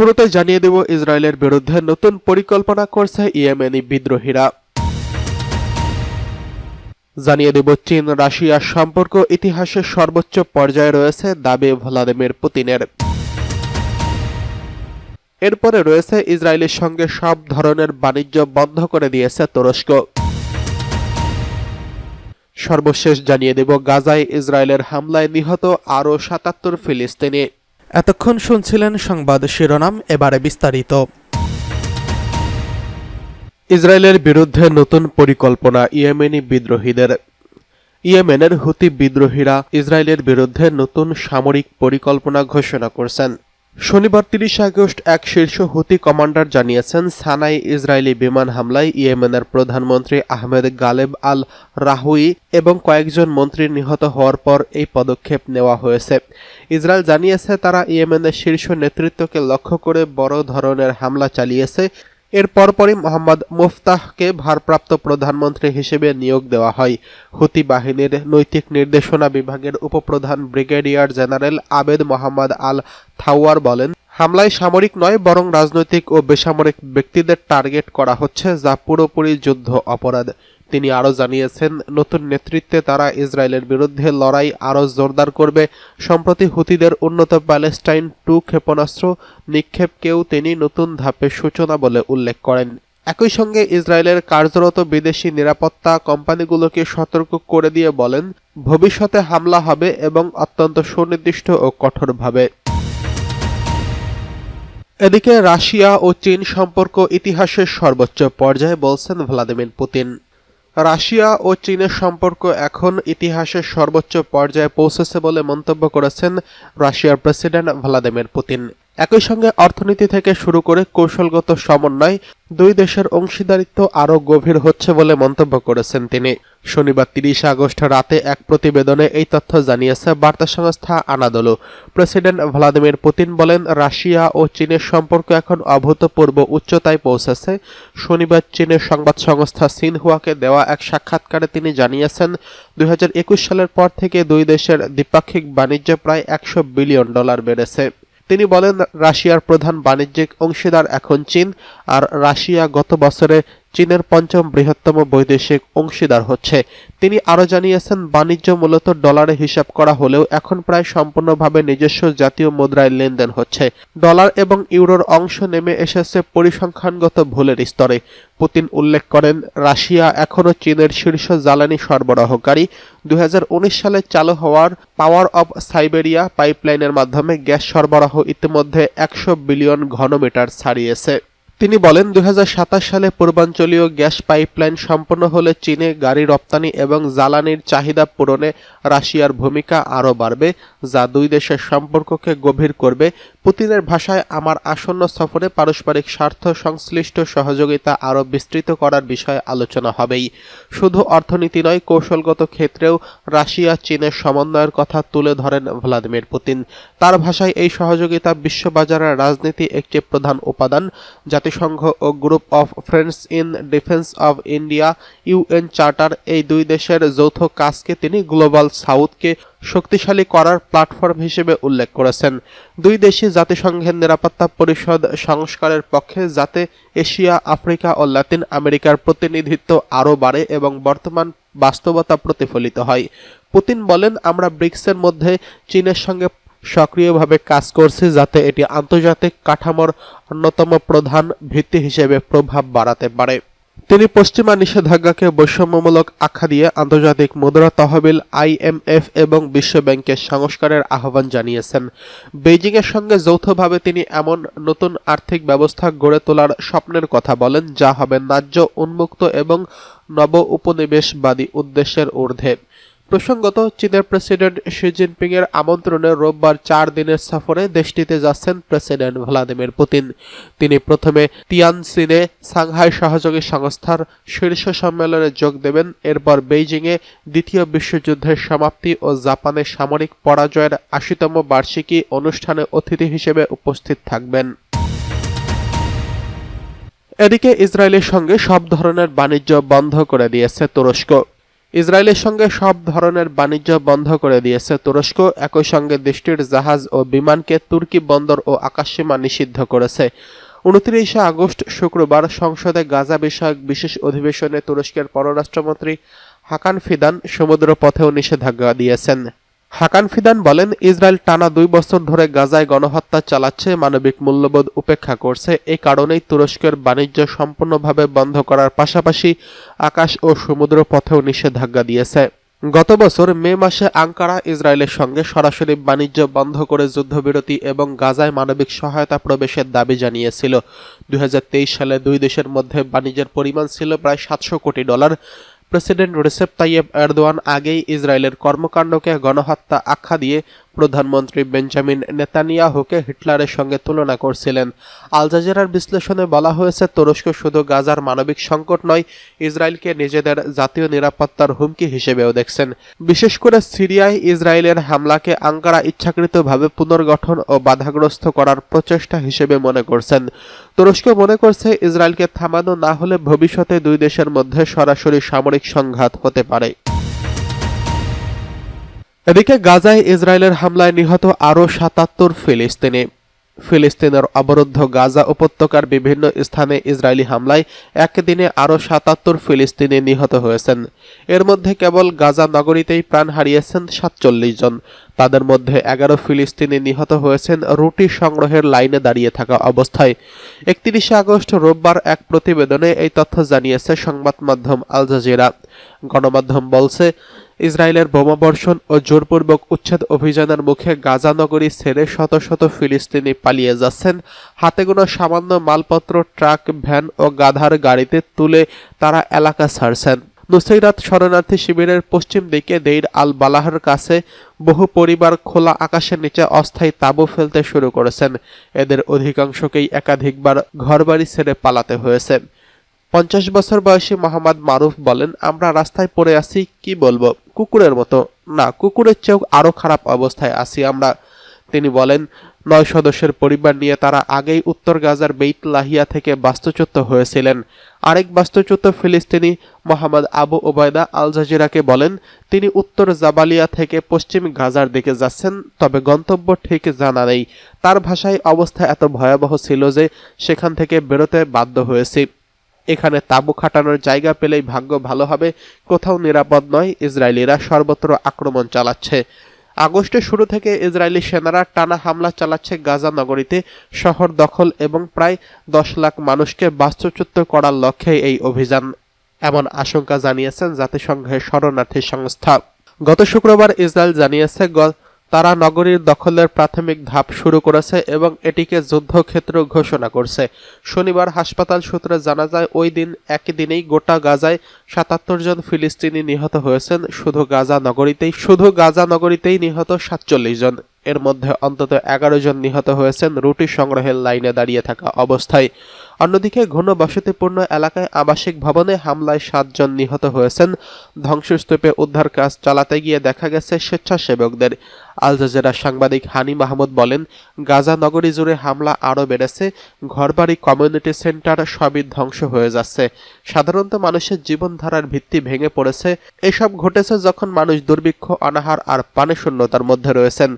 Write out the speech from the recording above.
শুরুতে জানিয়ে দেব, ইসরায়েলের বিরুদ্ধে নতুন পরিকল্পনা করছে ইয়েমেনি বিদ্রোহীরা। জানিয়ে দেব, চীন রাশিয়ার সম্পর্ক ইতিহাসের সর্বোচ্চ পর্যায়ে রয়েছে দাবি ভ্লাদিমির পুতিনের। এরপরে রয়েছে ইসরায়েলের সঙ্গে সব ধরনের বাণিজ্য বন্ধ করে দিয়েছে তুরস্ক। সর্বশেষ জানিয়ে দেব, গাজায় ইসরায়েলের হামলায় নিহত আরও সাতাত্তর ফিলিস্তিনি। এতক্ষণ শুনছিলেন সংবাদ শিরোনাম, এবারে বিস্তারিত। ইসরায়েলের বিরুদ্ধে নতুন পরিকল্পনা ইয়েমেনি বিদ্রোহীদের। ইয়েমেনের হুতি বিদ্রোহীরা ইসরায়েলের বিরুদ্ধে নতুন সামরিক পরিকল্পনা ঘোষণা করছেন। শনিবার তিরিশে আগস্ট এক শীর্ষ হুতি কমান্ডার জানিয়েছেন, সানাই ইসরায়েলি বিমান হামলায় ইয়েমেনের প্রধানমন্ত্রী আহমেদ গালেব আল রাহুই এবং কয়েকজন মন্ত্রী নিহত হওয়ার পর এই পদক্ষেপ নেওয়া হয়েছে। ইসরায়েল জানিয়েছে, তারা ইয়েমেনের শীর্ষ নেতৃত্বকে লক্ষ্য করে বড় ধরনের হামলা চালিয়েছে। এর পরপরই মোহাম্মদ মুফতাহকে ভারপ্রাপ্ত প্রধানমন্ত্রী হিসেবে নিয়োগ দেওয়া হয়। হুতি বাহিনীর নৈতিক নির্দেশনা বিভাগের উপপ্রধান brigadier general Abed Mohammed al Thawar বলেন, হামলায় সামরিক নয়, বরং রাজনৈতিক ও বেসামরিক ব্যক্তিদের টার্গেট করা হচ্ছে যা পুরোপুরি যুদ্ধ অপরাধ। তিনি আরও জানিয়েছেন, নতুন নেতৃত্বে তারা ইসরায়েলের বিরুদ্ধে লড়াই আরও জোরদার করবে। সম্প্রতি হুতিদের উন্নত প্যালেস্টাইন টু ক্ষেপণাস্ত্র নিক্ষেপকেও তিনি নতুন ধাপের সূচনা বলে উল্লেখ করেন। একই সঙ্গে ইসরায়েলের কার্যরত বিদেশি নিরাপত্তা কোম্পানিগুলোকে সতর্ক করে দিয়ে বলেন, ভবিষ্যতে হামলা হবে এবং অত্যন্ত সুনির্দিষ্ট ও কঠোরভাবে। এদিকে রাশিয়া ও চীন সম্পর্ক ইতিহাসের সর্বোচ্চ পর্যায়ে বলছেন ভ্লাদিমির পুতিন। রাশিয়া ও চীনের সম্পর্ক এখন ইতিহাসের সর্বোচ্চ পর্যায়ে পৌঁছেছে বলে মন্তব্য করেছেন রাশিয়ার প্রেসিডেন্ট ভ্লাদিমির পুতিন। একই সঙ্গে অর্থনীতি থেকে শুরু করে কৌশলগত সমন্বয় দুই দেশের অংশীদারিত্ব আরও গভীর হচ্ছে বলে মন্তব্য করেছেন তিনি। শনিবার তিরিশে আগস্ট রাতে এক প্রতিবেদনে এই তথ্য জানিয়েছে বার্তা সংস্থা আনাদোলু। প্রেসিডেন্ট ভ্লাদিমির পুতিন বলেন, রাশিয়া ও চীনের সম্পর্ক এখন অভূতপূর্ব উচ্চতায় পৌঁছেছে। শনিবার চীনের সংবাদ সংস্থা সিনহুয়াকে দেওয়া এক সাক্ষাৎকারে তিনি জানিয়েছেন, দুই হাজার একুশ সালের পর থেকে দুই দেশের দ্বিপাক্ষিক বাণিজ্য প্রায় একশো বিলিয়ন ডলার বেড়েছে। তিনি বলেন রাশিয়ার প্রধান বাণিজ্যিক অংশীদার এখন চীন আর রাশিয়া গত বছরে চীনের পঞ্চম বৃহত্তম বৈদেশিক অংশীদার হচ্ছে। তিনি আরও জানিয়েছেন, বাণিজ্য মূলত ডলারে হিসাব করা হলেও এখন প্রায় সম্পূর্ণভাবে নিজস্ব জাতীয় মুদ্রায় লেনদেন হচ্ছে। ডলার এবং ইউরোর অংশ নেমে এসেছে পরিসংখ্যানগত ভুলের স্তরে। পুতিন উল্লেখ করেন, রাশিয়া এখনও চীনের শীর্ষ জ্বালানি সরবরাহকারী। দুই হাজার উনিশ সালে চালু হওয়ার পাওয়ার অব সাইবেরিয়া পাইপলাইনের মাধ্যমে গ্যাস সরবরাহ ইতিমধ্যে একশো বিলিয়ন ঘনমিটার ছাড়িয়েছে। তিনি বলেন, দুই হাজার সাতাশ সালে পূর্বাঞ্চলীয় গ্যাস পাইপলাইন সম্পন্ন হলে চীনে গাড়ি রপ্তানি এবং জ্বালানির চাহিদা পূরণে রাশিয়ার ভূমিকা আরও বাড়বে, যা দুই দেশের সম্পর্ককে গভীর করবে। পুতিনের ভাষায় আমার আসন্ন সফরে পারস্পরিক স্বার্থ, সংশ্লিষ্ট সহযোগিতা আরও বিস্তৃত করার বিষয়ে আলোচনা হবেই। শুধু অর্থনীতি নয়, কৌশলগত ক্ষেত্রেও রাশিয়া, চীনের সমন্বয়ের কথা তুলে ধরেন ভ্লাদিমির পুতিন। তার ভাষায় এই সহযোগিতা বিশ্ববাজারের রাজনীতি একটি প্রধান উপাদান। জাতিসংঘ ও group of friends in defence of India, UN charter এই দুই দেশের যৌথ কাজকে তিনি গ্লোবাল সাউথকে শক্তিশালী করার প্ল্যাটফর্ম হিসেবে উল্লেখ করেছেন। দুই দেশই জাতিসংঘের নিরাপত্তা পরিষদ সংস্কারের পক্ষে যাতে এশিয়া, আফ্রিকা ও লাতিন আমেরিকার প্রতিনিধিত্ব আরও বাড়ে এবং বর্তমান বাস্তবতা প্রতিফলিত হয়। পুতিন বলেন, আমরা ব্রিক্সের মধ্যে চীনের সঙ্গে সক্রিয়ভাবে কাজ করছি যাতে এটি আন্তর্জাতিক কাঠামোর অন্যতম প্রধান ভিত্তি হিসেবে প্রভাব বাড়াতে পারে। তিনি পশ্চিমা নিষেধাজ্ঞাকে বৈষম্যমূলক আখ্যা দিয়ে আন্তর্জাতিক মুদ্রা তহবিল আইএমএফ এবং বিশ্বব্যাংকের সংস্কারের আহ্বান জানিয়েছেন। বেইজিংয়ের সঙ্গে যৌথভাবে তিনি এমন নতুন আর্থিক ব্যবস্থা গড়ে তোলার স্বপ্নের কথা বলেন, যা হবে ন্যায্য উন্মুক্ত এবং নব উপনিবেশবাদী উদ্দেশ্যের ঊর্ধ্বে। প্রসঙ্গত, চীনের প্রেসিডেন্ট শি জিনপিং এর আমন্ত্রণে রোববার চার দিনের সফরে দেশটিতে যাচ্ছেন প্রেসিডেন্ট ভ্লাদিমির পুতিন। তিনি প্রথমে তিয়ানসিনে সাংহাই সহযোগী সংস্থার শীর্ষ সম্মেলনে যোগ দেবেন। এরপর বেইজিংয়ে দ্বিতীয় বিশ্বযুদ্ধের সমাপ্তি ও জাপানের সামরিক পরাজয়ের আশিতম বার্ষিকী অনুষ্ঠানে অতিথি হিসেবে উপস্থিত থাকবেন। এদিকে ইসরায়েলের সঙ্গে সব ধরনের বাণিজ্য বন্ধ করে দিয়েছে তুরস্ক। ইসরায়েলের সঙ্গে সব ধরনের বাণিজ্য বন্ধ করে দিয়েছে তুরস্ক। একই সঙ্গে দেশটির জাহাজ ও বিমানকে তুর্কি বন্দর ও আকাশসীমা নিষিদ্ধ করেছে। উনত্রিশে আগস্ট শুক্রবার সংসদে গাজা বিষয়ক বিশেষ অধিবেশনে তুরস্কের পররাষ্ট্রমন্ত্রী হাকান ফিদান সমুদ্র পথেও নিষেধাজ্ঞা দিয়েছেন। হাকান ফিদান বলেন, ইসরায়েল টানা দুই বছর ধরে গাজায় গণহত্যা চালাচ্ছে, মানবিক মূল্যবোধ উপেক্ষা করছে। এই কারণেই তুরস্কের বাণিজ্য সম্পূর্ণভাবে বন্ধ করার পাশাপাশি আকাশ ও সমুদ্র পথেও নিষেধাজ্ঞা দিয়েছে। গত বছর মে মাসে আঙ্কারা ইসরায়েলের সঙ্গে সরাসরি বাণিজ্য বন্ধ করে যুদ্ধবিরতি এবং গাজায় মানবিক সহায়তা প্রবেশের দাবি জানিয়েছিল। দুই হাজার তেইশ সালে দুই দেশের মধ্যে বাণিজ্যের পরিমাণ ছিল প্রায় সাতশো কোটি dollar. President Recep Tayyip Erdogan আগেই ইসরায়েলের কর্মকাণ্ডকে গণহত্যা আখ্যা দিয়ে প্রধানমন্ত্রী বেঞ্জামিন নেতানিয়াহুকে হিটলারের সঙ্গে তুলনা করছিলেন। আল জাজিরার বিশ্লেষণে বলা হয়েছে, তুরস্ক শুধু গাজার মানবিক সংকট নয়, ইসরায়েলকে নিজেদের জাতীয় নিরাপত্তার হুমকি হিসেবেও দেখছেন। বিশেষ করে সিরিয়ায় ইসরায়েলের হামলাকে আঙ্কারা ইচ্ছাকৃতভাবে পুনর্গঠন ও বাধাগ্রস্ত করার প্রচেষ্টা হিসেবে মনে করছেন। তুরস্ক মনে করছে, ইসরায়েলকে থামানো না হলে ভবিষ্যতে দুই দেশের মধ্যে সরাসরি সামরিক সংঘাত হতে পারে। এদিকে গাজায় ইসরায়েলের হামলায় নিহত আরও সাতাত্তর ফিলিস্তিনি। ফিলিস্তিনের অবরুদ্ধ গাজা উপত্যকার বিভিন্ন স্থানে ইসরায়েলি হামলায় একদিনে আরও সাতাত্তর ফিলিস্তিনি নিহত হয়েছেন। এর মধ্যে কেবল গাজা নগরীতেই প্রাণ হারিয়েছেন সাতচল্লিশ জন। তাদের মধ্যে এগারো ফিলিস্তিনি নিহত হয়েছেন রুটি সংগ্রহের লাইনে দাঁড়িয়ে থাকা অবস্থায়। একত্রিশে আগস্ট রোববার এক প্রতিবেদনে এই তথ্য জানিয়েছে সংবাদ মাধ্যম আল জাজিরা। গণমাধ্যম বলছে, ইসরায়েলের বোমাবর্ষণ ও জোরপূর্বক উচ্ছেদ অভিযানের মুখে গাজা নগরী ছেড়ে শত শত ফিলিস্তিনি পালিয়ে যাচ্ছেন। হাতে গোনা সামান্য মালপত্র, ট্রাক, ভ্যান ও গাধার গাড়িতে তুলে তারা এলাকা ছাড়ছেন। নুসৈরাত শরণার্থী শিবিরের পশ্চিম দিকে দেইর আল বালাহর কাছে বহু পরিবার খোলা আকাশের নিচে অস্থায়ী তাঁবু ফেলতে শুরু করেছেন। এদের অধিকাংশকেই একাধিকবার ঘরবাড়ি ছেড়ে পালাতে হয়েছে। পঞ্চাশ বছর বয়সী মোহাম্মদ মারুফ বলেন, আমরা রাস্তায় পড়ে আছি, কি বলব? কুকুরের মতো। না, কুকুরের চেয়েও আরও খারাপ অবস্থায় আছি আমরা। তিনি বলেন নয় সদস্যের পরিবার নিয়ে তারা আগেই উত্তর গাজার বেইত লাহিয়া থেকে বাস্তুচ্যুত হয়েছিলেন। আরেক বাস্তুচ্যুত ফিলিস্তিনি মোহাম্মদ আবু ওবায়দা আল জাজিরাকে বলেন, তিনি উত্তর জাবালিয়া থেকে পশ্চিম গাজার দিকে যাচ্ছেন, তবে গন্তব্য ঠিক জানা নেই। তার ভাষায় অবস্থা এত ভয়াবহ ছিল যে সেখান থেকে বেরোতে বাধ্য হয়েছি। এখানে তাঁবু খাটানোর জায়গা পেলেই ভাগ্য ভালো হবে, কোথাও নিরাপদ নয়, ইসরায়েলিরা সর্বত্র আক্রমণ চালাচ্ছে। আগস্টের শুরু থেকে ইসরায়েলি সেনারা টানা হামলা চালাচ্ছে গাজা নগরীতে শহর দখল এবং প্রায় দশ লাখ মানুষকে বাস্তুচ্যুত করার লক্ষ্যে এই অভিযান, এমন আশঙ্কা জানিয়েছেন জাতিসংঘের শরণার্থী সংস্থা। গত শুক্রবার ইসরায়েল জানিয়েছে তারা নগরীর দখলের প্রাথমিক ধাপ শুরু করেছে এবং এটিকে যুদ্ধক্ষেত্র ঘোষণা করছে। শনিবার হাসপাতাল সূত্রে জানা যায়, ওই দিন একই দিনেই গোটা গাজায় সাতাত্তর জন ফিলিস্তিনি নিহত হয়েছেন। শুধু গাজা নগরীতেই শুধু গাজা নগরীতেই নিহত সাতচল্লিশ জন। এর মধ্যে অন্তত এগারো জন নিহত হয়েছেন রুটি সংগ্রহের লাইনে দাঁড়িয়ে থাকা অবস্থায়। অন্যদিকে ঘন বসতিপূর্ণ এলাকায় আবাসিক ভবনে হামলায় সাতজন নিহত হয়েছেন। ধ্বংসস্তূপে উদ্ধার কাজ চালাতে গিয়ে দেখা গেছে স্বেচ্ছাসেবকদের। আল জাজেরা সাংবাদিক হানি মাহমুদ বলেন, গাজা নগরী জুড়ে হামলা আরও বেড়েছে, ঘরবাড়ি, কমিউনিটি সেন্টার সবই ধ্বংস হয়ে যাচ্ছে। সাধারণত মানুষের জীবনধারার ভিত্তি ভেঙে পড়েছে। এসব ঘটেছে যখন মানুষ দুর্ভিক্ষ, অনাহার আর পানি শূন্যতার মধ্যে রয়েছেন।